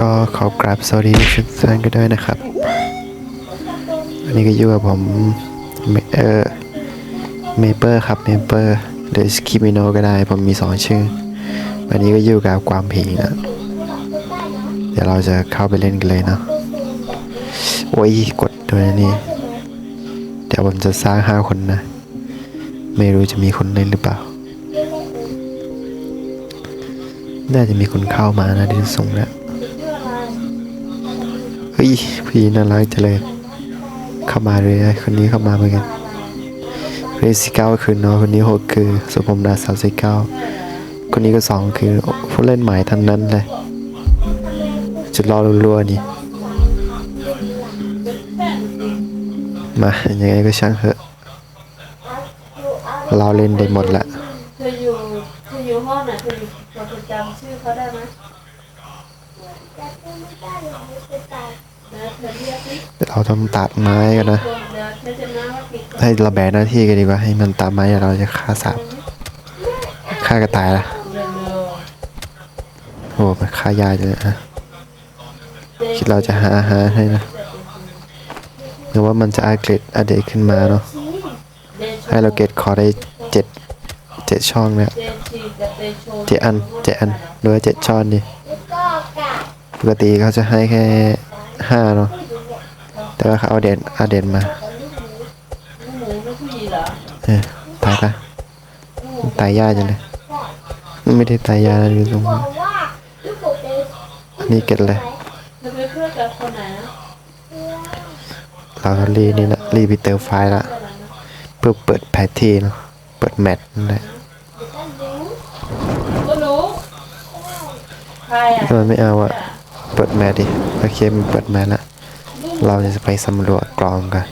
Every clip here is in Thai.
ก็ขอกราบสวัสดีทุกท่านกันด้วยนะครับ อันนี้ก็อยู่กับผมเมเออเมเปอร์ครับเมเปอร์หรือสคิมิโนก็ได้ผมมีสองชื่อ วันนี้ก็อยู่กับความผีนะเดี๋ยวเราจะเข้าไปเล่นกันเลยเนาะโอ้ยกดด้วยนี่เดี๋ยวผมจะสร้างห้าคนนะ ไม่รู้จะมีคนเล่นหรือเปล่า น่าจะมีคนเข้ามานะดูทรงแล้ว เฮ้ยพี่น่ารักจังเลยเข้ามาเลยคนนี้เข้ามาเหมือนกันเรสิเก้าคือน้องคนนี้หกคือสุพมดาสาวสิเก้าคนนี้ก็สองคือผู้เล่นใหม่ทั้งนั้นเลยจุดรอรัวๆนี่มายังไงก็ช่างเถอะเราเล่นได้หมดละเธออยู่เธออยู่ห้องไหนเธออยู่จะจำชื่อเขาได้ไหม เธอเรียกสิเดี๋ยวเราต้องตัดไม้กันนะ ให้เราแบ่งหน้าที่กันดีกว่าให้มันตามไม้เราจะฆ่าสัตว์ฆ่ากระต่ายละโอ้มันฆ่ายาจังเลยอะคิดเราจะหาอาหารให้นะหรือว่ามันจะอาเกรดอาเดตขึ้นมาเนาะให้เราเกรดขอได้เจ็ดเจ็ดช่องเนี่ยเดชีกับเดโชเจ็ดอันเจ็ดอันหรือว่าเจ็ดช่องดิปกติเขาจะให้แค่ ห้าเนาะแต่ว่าเขาเอาเด่นอาเด่นมาหมูไม่ผู้หญิงเหรอเออตายปะตายยากจังเลยไม่ได้ตายยากนะดูตรงนี้อันนี่เก็ตเลยเธอไปเพื่อนกับคนไหนนะเราก็รีนี่นะรีพีเตอร์ไฟล์ละเพื่อเปิดแพททีเนาะเปิดแมทนั่นแหละก็รู้ใครอะถ้ามันไม่เอาอะ เปิดแมทดิ โอเคมันเปิดแมทละ เราจะไปสำรวจกลองกัน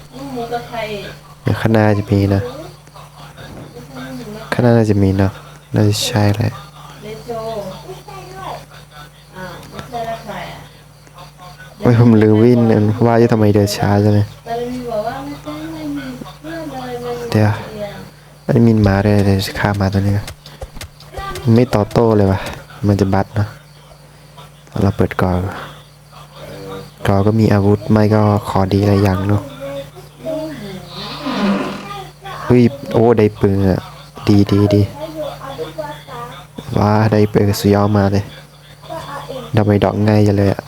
เดี๋ยวข้างหน้าจะมีนะ ข้างหน้าน่าจะมีเนาะ น่าจะใช่แหละเดโชอ่าวไม่ใช่แล้วใครอะโอ้ยผมลืมวิ่งเนว่าจะทำไมเดินช้าจังเลยแต่มีบอกว่าไม่ใช่ไม่มีเดี๋ยวเรียนอันนี้มินมาด้วยเดี๋ยวจะฆ่ามาตัวนี้ ไม่ต่อโต้เลยวะมันจะบัดเนาะ เราเปิดกอนก่อก็มีอาวุธไม่ก็ขอดีอะไรอย่างเนาะเฮ้ยโอ้ได้ปืนอะดีดีดีว้าได้ปืนสุดยอดมาเลยทำไมดอกง่ายจังเลยอะ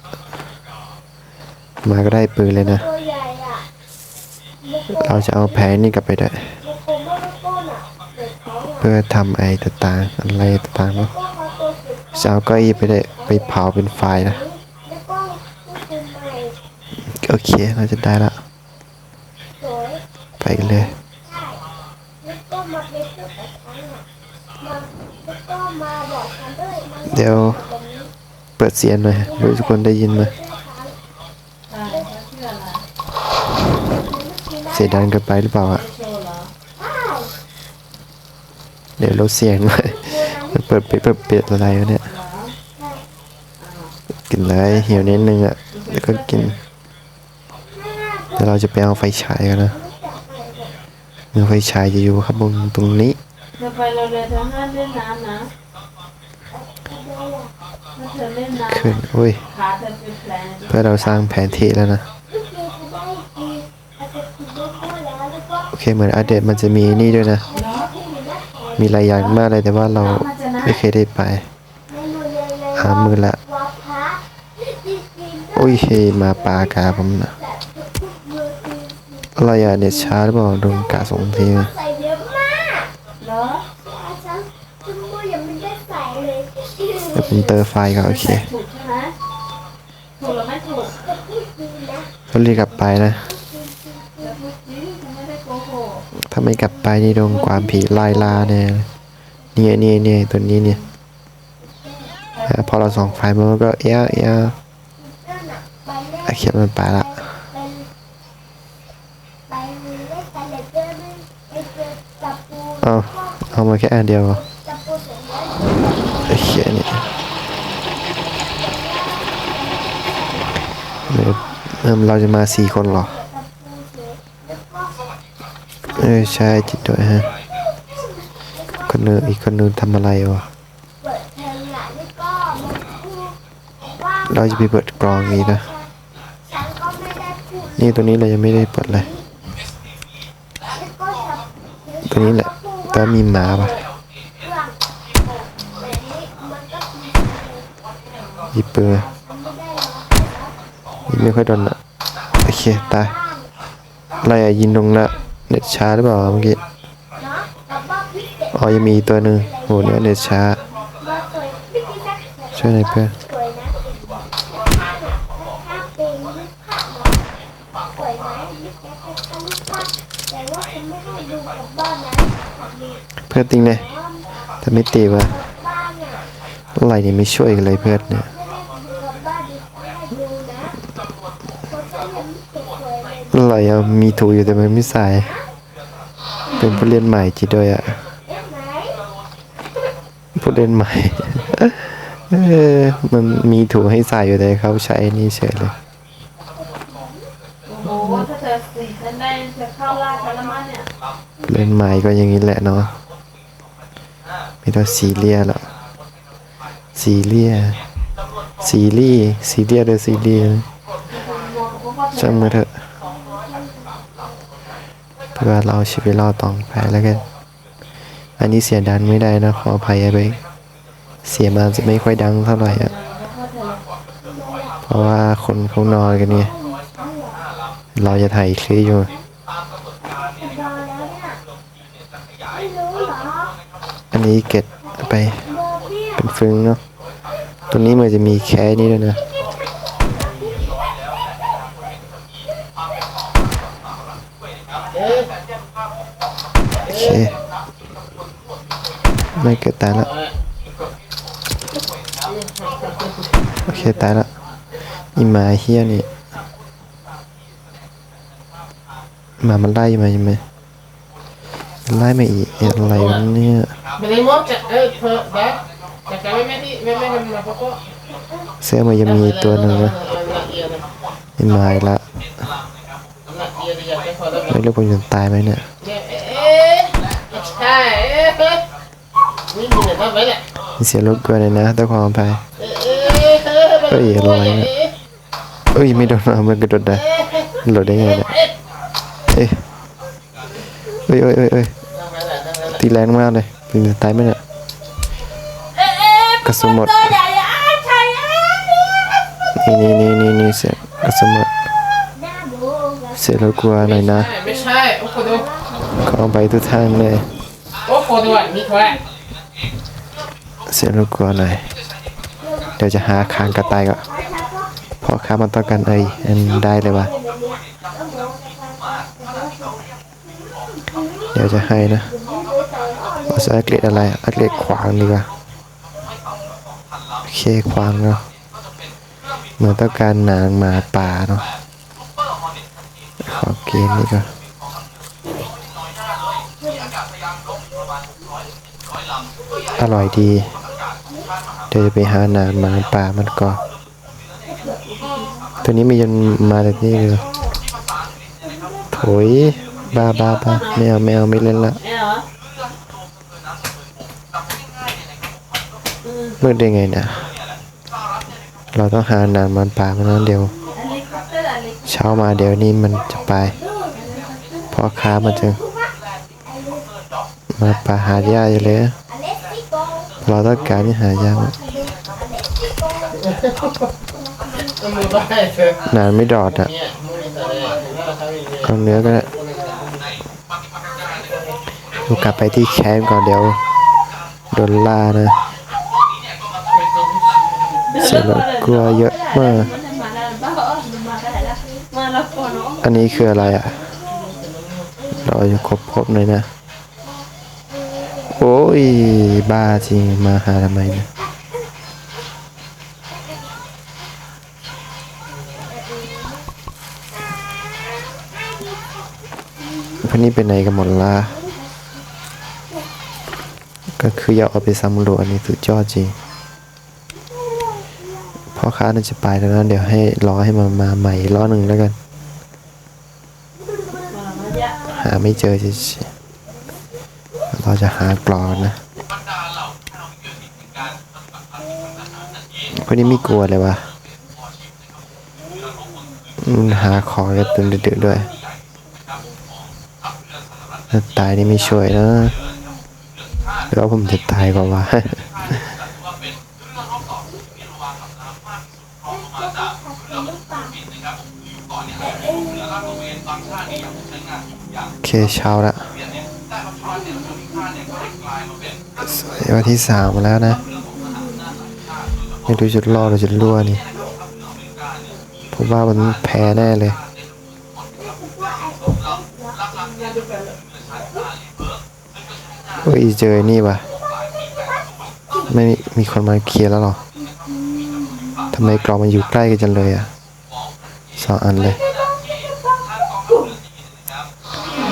มาก็ได้ปืนเลยนะ เราจะเอาแผงนี่กลับไปได้ เพื่อทำไอ้ต่างๆอะไรต่างๆเนาะก็เขาตัวสุด จะเอาเก็อีไปได้ไปเผาเป็นไฟนะแล้วก็ผู้คุมใหม่โอเคเราจะได้ละไปเลยเดี๋ยวเปิดเสียงหน่อยรู้ทุกคนได้ยินไหมเสียงดังเกินไปหรือเปล่าอะเดี๋ยวลดเสียงหน่อยมันเปิดปิดเปิดปิดอะไรวะเนี่ย กินเลยเหี่ยวนิดนึงอะแล้วก็กินเดี๋ยวเราจะไปเอาไฟฉายกันนะเมื่อไฟฉายจะอยู่ข้างบนตรงนี้เธอไปเราเรียนเธอห้ามเล่นน้ำนะถ้าเธอเล่นน้ขึ้นโอ้ยำขาเธอเป็นแผลนะเพื่อเราสร้างแผนที่แล้วนะพี่เจจะได้ดีอาจจะคิดได้ก็แล้วแล้วก็โอเคเหมือนอัปเดตมันจะมีนี่ด้วยนะเนาะที่มีหน้าแขนมีหลายอย่างมากเลยแต่ว่าเราไม่เคยได้ไปเมนูเลยเลยหามือละวาพะจริงจริงๆ โอ้ยเฮมาปลากาผมนะอจริงอะไรอะเน็ตช้าหรือเปล่าโดนกาสงทีใส่เยอะมากเหรออาจารย์ทุกมือยังไม่ได้ใส่เลยเดี๋ยวผมเตอร์ไฟก็โอเคถูกใช่ไหมถูกหรือไม่ถูกต่พูดจริงนะก็รีบกลับไปนะ ถ้าไม่กลับไปนี่โดนความผีไล่ล่าแน่เลยเนี่ยเนี่ยเนี่ยตัวนี้เนี่ยพอเราส่องไฟมันก็เอ้ยเอ้ยนั่นน่ะ เขียนมันไปละเอาเอามาแค่อันเดียวเขียนนี่เดี๋ยวเอิ่มเราจะมาสี่คนหรอเออใช่จริงด้วยฮะคนนึงอีกคนนึงทำอะไรวะเราจะไปเปิดกล่องนี้นะ ฉันก็ไม่ได้พูด นี่ตัวนี้เรายังไม่ได้เปิดเลย ตัวนี้แหละแต่มีหมาปะอีปืนก็มียิบปอร์ไม่ได้หรอกยิงไม่ค่อยโดนอะโอเค ตายอะไรอะยิงลงละเน็ตช้าหรือเปล่าเมื่อกี้อ๋อยังมีตัวหนึ่งโหเนี่ยเน็ตช้ามาสวยพี่พี่นักช่วยหน่อยเพื่อน สวยนะถ้าเป็นรูปภาพเนาะสวยไหมพี่แกเป็นรูปภาพแต่ว่าฉันไม่ให้ดูกับบ้านนะแบบนี้ เพื่อนติงเลยแต่ไม่ตีวะบ้านอะอะไรนี่ไม่ช่วยกันเลยเพื่อนเนี่ยไม่ได้ดูกับบ้านดิไม่ให้ดูนะเพราะฉันยังไม่เก็บสวยเลยอะไรอะมีถูอยู่แต่มันไม่ใส่เป็นผู้เล่นใหม่จีด้วยอะเอ๊ะไหนผู้เล่นใหม่เออมันมีถูให้ใส่อยู่แต่เขาใช้นี่เฉยเลยโอ้โหถ้าเธอสีฉันได้จะเข้าล่าฉันแล้วมั้งเนี่ยเล่นใหม่ก็อย่างนี้แหละเนาะไม่ต้องซีเรียหรอกซีเรียซีรีซีเรียสหรือซีเรียสช่างมาเถอะเพื่อเราชีวิตรอดต่อไปแล้วกัน อันนี้เสียดันไม่ได้นะขออภัยไป เสียมาจะไม่ค่อยดังเท่าไหร่อะ เพราะว่าคนเขานอนกันเนี่ย เราจะถ่ายคลิปอยู่ รอแล้วเนี่ยไม่รู้เหร อันนี้เก็บไปเป็นฟึงเนาะตัวนี้มันจะมีแค่นี้ด้วยนะโอเคไม่เกิดตายล้วโอเคตายล้วอีหมาเฮียนี่หมามันไล่มาใช่ไหมมันไล่มาอีกเอ๊ะอะไรวะเนี่ย Venimos, eh, pues, ya, ya que me metí, me metí en una poco. เสื้อมันยังมีตัวหนึ่งนะไอ้ไม้ละไม่รู้ผมจะตายไหมเนี่ยมีเสียงรบกวนเลยนะด้วยความอภัยเอ้ยอะไรเนี่ยเอ้ยไม่โดนเอามันกระโดดได้หลุดได้ไงเนี่ยเอ้ยเอ้ยเอ้ยเอ้ยเอ้ย ตีแรงมากเลยผมจะตายไหมเนี่ยกระสุนหมดนี่นี่นี่นี่นี่เสียงกระสุนหมดหน้าดูกับเสียงรบกวนหน่อยนะไม่ใช่โอ้โหดูขอไปทุกทางเลยโอ้โหดูอะมีแค่เสียงรบกวนหน่อยเดี๋ยวจะหาคางกระต่ายก็เพราะค้ามันต้องการเอ้ยอันได้เลยวะเดี๋ยวจะให้นะ ภาษาอังกฤษอะไรอังกฤษขวางดีกว่าโอเคขวางเนาะเหมือนต้องการนางหมาป่าเนาะขอเกมนี้ก่อนอร่อยดี เดี๋ยวจะไปหาหนางหมาป่ามันก่อนตัวนี้มันยังมาแบบนี้เลยโถยบ้าบ้าบ้าไม่เอาไม่เอาไม่เล่นละ เนี่ยเหรอ มืดได้ไงเนี่ยเราต้องหานางมันป่ามันนั้นเดียว เช้ามาเดี๋ยวนี้มันจะไปพราะค้ามันจะมาป่าหายาอยู่เลยเราต้องการที่หายากอเล็กซี่โกก็มือบ้านานไม่ดอดอะเนี่ยมืองเราทำอย่างนี้ก็เนื้อก็ได้ดูกลับไปที่แคมป์ก่อนเดี๋ยวโดนล่านะ สียงรบกลัวเยอะมาก อันนี้คืออะไรอะ เราจะครบครบๆหน่อยนะ โอ้ย บ้าจริง มาหาทำไมนี่ยพวกนี้เป็นไหนกันหมดละก็คืออยากเอาไปสำรวจอันี่สุดยอดจริง พ่อค้าน่าจะไปแล้วนะเดี๋ยวให้รอให้มันมาใหม่รอหนึ่งแล้วกัน หาไม่เจอเฉยๆเราจะหากรอนนะคนนี้ไม่กลัวเลยวะหาของกันตึงดึกๆด้วยตายนี่ไม่ช่วยนะหรือว่าผมจะตายก่ อนวะโอเคเช้าละสวยวันที่สามแล้วนะไม่รู้จะรอดหรือจะรั่วนี่ผมว่ามันแพ้แน่เลยโอ้ยเจอนี่วะไม่มีมีคนมาเคลียร์แล้วเหรอ ทำไมกรองมันอยู่ใกล้กันจังเลยอะสองอันเลย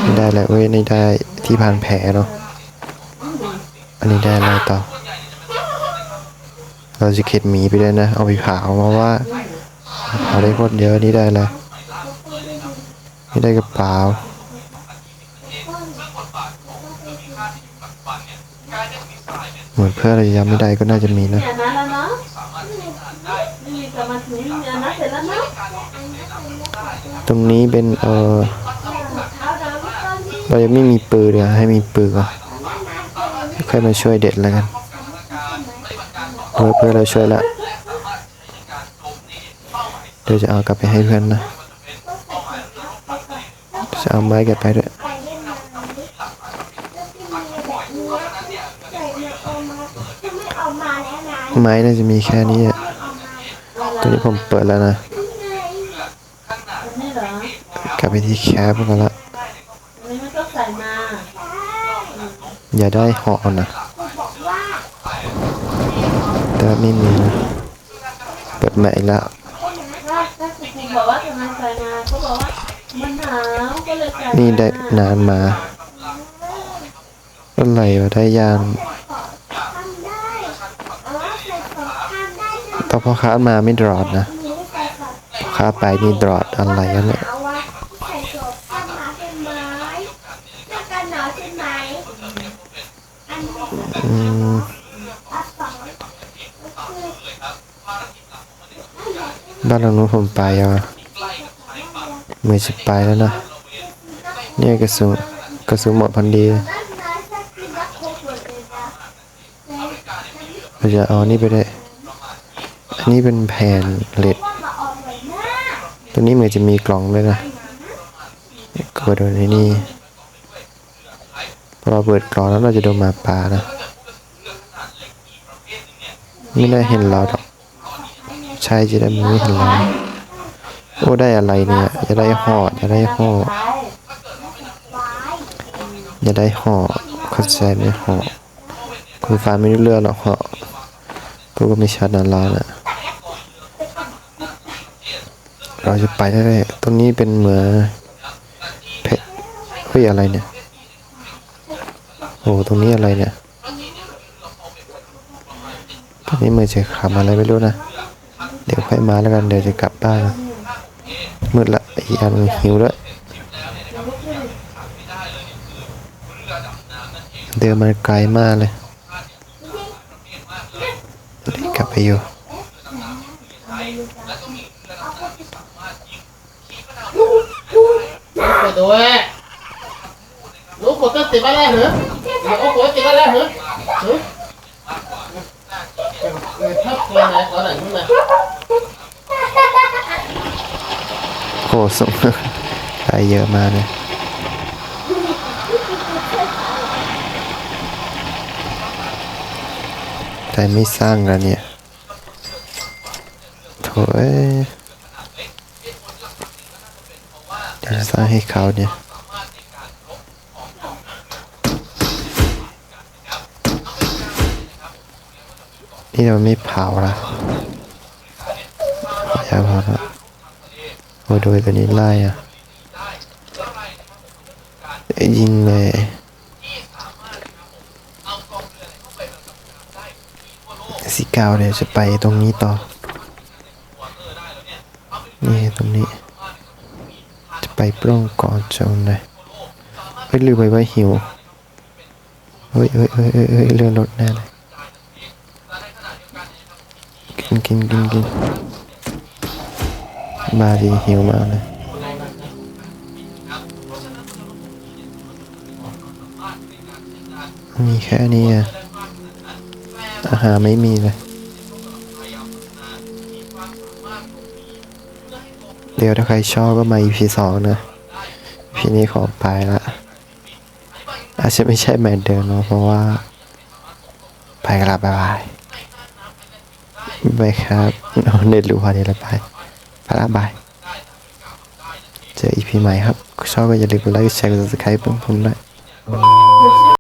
ไม่ได้เลยเว้ยนี่ได้ที่พันแผลเนาะอันนี้ได้อะไรต่อ เราจะเข็ดหมีไปด้วยนะ เอาไปเผาเพราะว่าเผาได้โคตรเยอะนี่ได้เลยนี่ได้กระเป๋าเหมือนเพื่อนเราจะยังไม่ได้ก็น่าจะมีนะ ตรงนี้เป็นเออเรายังไม่มีปืนเลยให้มีปืนก่อนค่อยมาช่วยเด็ดแล้วกันเพื่อเพื่อนเราช่วยละเดี๋ยวจะเอากลับไปให้เพื่อนนะจะเอาไม้กลับไปด้วย ไปเล่นน้ำแล้วที่มีแบบนี้ใส่มาเอามาจะไม่เอามาแล้วนะ ไม้น่าจะมีแค่นี้อะตัวนี้ผมเปิดแล้วนะอันนี้เหรอกลับไปที่แคปกันละอันนี้ไม่ต้องใส่มาอย่าได้เหาะนะบอกว่าแต่ไม่มีนะ เปิดใหม่ละถ้าถ้าคุณบอกว่าทำไมใส่มาเขาบอกว่ามันหนาวก็เลยใส่มานี่ได้นานมาอะไรวะได้ยาน ทำได้เออใส่ของทำ ได้นะตอนพอค้ามาไม่ดรอดนะมีใส่ของค้าไปนี่ดรอดอะไรกันเนี่ยเอาวะใส่ของทำมาเป็นไม้แล้วกันหนาวใช่ไหมอันนี้อืมอัดสองก็คือบ้านหลังนู้นผมไปอะเมื่อจะไปแล้วนะ เนี่ยกระสุนกระสุนหมดพันดีด้านในสักทีละครบหมดเลยนะในเราจะเอานี่ไปได้วยอั นี้เป็นแผ่นเหล็กตัวนี้เหมือนจะมีกล่องด้วยนะก็เปิดดูในนี่พอเราเปิดกล่องแล้วเราจะโดนหมาป่านะ ไม่ได้เห็นเราหรอกใช่จะได้มันไม่เห็นเราโอ้ได้อะไรเนี่ย จะได้ห่อจะได้ห่อจะได้ห่อเข้าใจไหมห่อคุณฟ้าไม่รู้เรื่องหรอกห่อกูก็ไม่ชัดนะร้านอะ เราจะไปได้ตรงนี้เป็นเหมือเพชรเฮ้ยอะไรเนี่ย โอ้ตรงนี้อะไรเนี่ยตรงนี้มือจะขับอะไรไม่รู้นะ เดี๋ยวค่อยมาแล้วกัน เดี๋ยวจะกลับบ้านมืดละอีกอันหิวด้วยเดินมาไกลมากเลยกลับไปอยู่ เปิดดูแม่ลูกกดตัวติดมาแล้วเหรอเดี๋ยวโอ้โหติดมาแล้วเหรอเหรอเออถ้าตัวไหนขอไหนขึ้นมาโหส่งได้เยอะมากเลยแต่ไม่สร้างแล้วเนี่ยโถ่เอ้ยเดี๋ยวจะ สร้างให้เขาเนี่ยนี่เราไม่เผาละขออย่เผาละโอ้ยโดยตัวนี้ไล่อะยิงเลยสีเกาวเดี๋ยวจะไปตรงนี้ต่อ ปปล้องก่อนโจนเลยเฮ้ยลืมไปว่าหิวเฮ้ยเฮ้ยเฮ้ยเฮ้ยเรื่องรถแน่เลยกินกินกินกินมาดีหิวมากเลยมีแค่นี้อะอาหารไม่มีเลย เดี๋ยวถ้าใครชอบก็มา EP สองนะ EP นี้ขอไปละ อาจจะไม่ใช่แมนเดิมเนาะเพราะว่า ไปกละบ๊ายบายบายครับเอาเน็ตรู้พอดีแล้วไปไปละบาย เจอ EP ใหม่ครับ ชอบก็อย่าลืมกดไลค์แชร์กด subscribe ผมด้วย